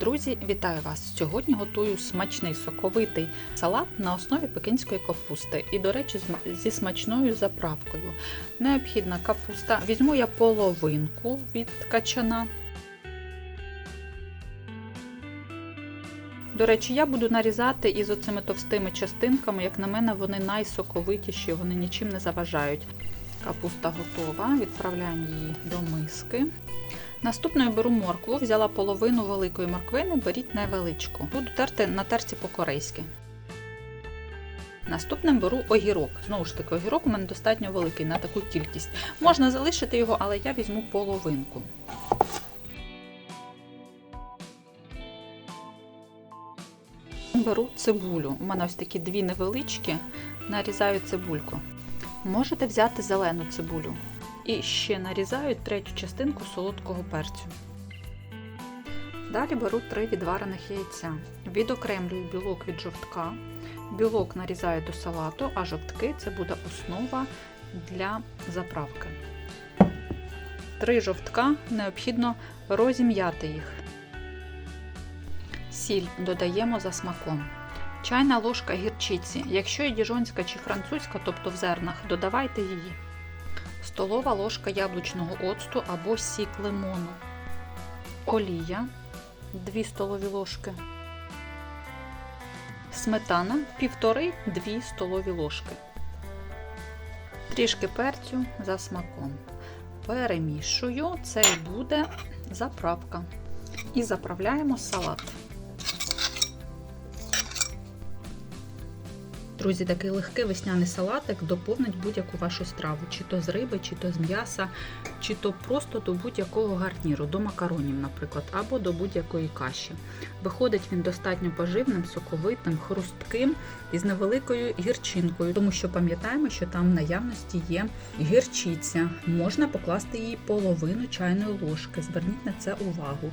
Друзі, вітаю вас! Сьогодні готую смачний соковитий салат на основі пекінської капусти. І, до речі, зі смачною заправкою. Необхідна капуста. Візьму я половинку від качана. До речі, я буду нарізати із оцими товстими частинками. Як на мене, вони найсоковитіші, вони нічим не заважають. Капуста готова, відправляємо її до миски. Наступною беру моркву, взяла половину великої морквини, беріть невеличку. Буду терти на терці по-корейськи. Наступним беру огірок. Знову ж таки, огірок у мене достатньо великий на таку кількість. Можна залишити його, але я візьму половинку. Беру цибулю. У мене ось такі дві невеличкі, нарізаю цибульку. Можете взяти зелену цибулю. І ще нарізаю третю частинку солодкого перцю. Далі беру три відварених яйця. Відокремлюю білок від жовтка. Білок нарізаю до салату, а жовтки це буде основа для заправки. Три жовтка необхідно розім'яти їх. Сіль додаємо за смаком. Чайна ложка гірчиці. Якщо є діжонська чи французька, тобто в зернах, додавайте її. Столова ложка яблучного оцту або сік лимону. Олія 2 столові ложки. Сметана 1,5-2 столові ложки. Трішки перцю за смаком. Перемішую, це буде заправка. І заправляємо салат. Друзі, такий легкий весняний салатик доповнить будь-яку вашу страву, чи то з риби, чи то з м'яса, чи то просто до будь-якого гарніру, до макаронів, наприклад, або до будь-якої каші. Виходить він достатньо поживним, соковитим, хрустким і з невеликою гірчинкою, тому що пам'ятаємо, що там в наявності є гірчиця. Можна покласти їй половину чайної ложки. Зверніть на це увагу.